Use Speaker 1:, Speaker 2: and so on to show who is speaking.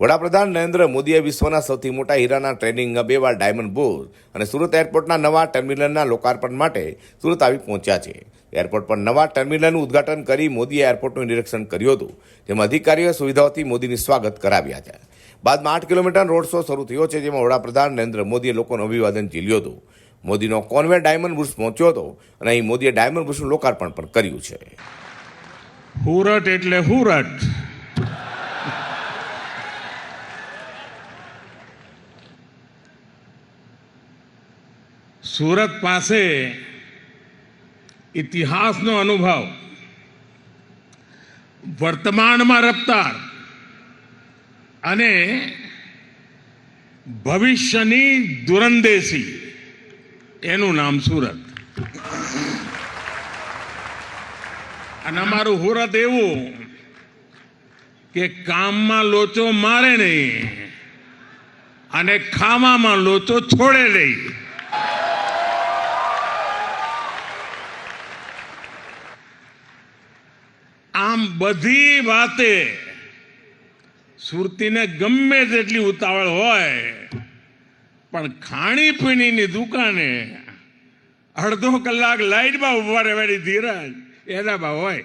Speaker 1: વડાપ્રધાન નરેન્દ્ર મોદીએ વિશ્વના સૌથી મોટા હીરાના ટ્રેડિંગ હબ એવા ડાયમંડ બુર્સ અને સુરત એરપોર્ટના નવા ટર્મિનલના લોકાર્પણ માટે સુરત આવી પહોંચ્યા છે. એરપોર્ટ પર નવા ટર્મિનલનું ઉદ્ઘાટન કરી મોદીએ એરપોર્ટનું નિરીક્ષણ કર્યું હતું. જેમાં અધિકારીઓએ સુવિધાઓથી મોદીની સ્વાગત કરાવ્યા છે. બાદમાં આઠ કિલોમીટર રોડ શો શરૂ થયો છે, જેમાં વડાપ્રધાન નરેન્દ્ર મોદીએ લોકોનું અભિવાદન ઝીલ્યું હતું. મોદીનો કોન્વે ડાયમંડ બુર્સ પહોંચ્યો હતો અને અહીં મોદીએ ડાયમંડ બુર્સનું લોકાર્પણ પણ કર્યું છે.
Speaker 2: હુરટ એટલે હુરટ. સુરત પાસે ઇતિહાસનો અનુભવ. વર્તમાનમાં રફતાર અને ભવિષ્યની દુરંદેશી એનું નામ સુરત. અને અમારું સુરત એવું કે કામમાં લોચો મારે નહીં અને ખાવામાં લોચો છોડે નહીં. આમ બધી વાતે સુરતીને ગમે તેટલી ઉતાવળ હોય પણ ખાણીપીણીની દુકાને અડધો કલાક લાઈટમાં ઊભા રહેવાની ધીરજ એનામાં હોય.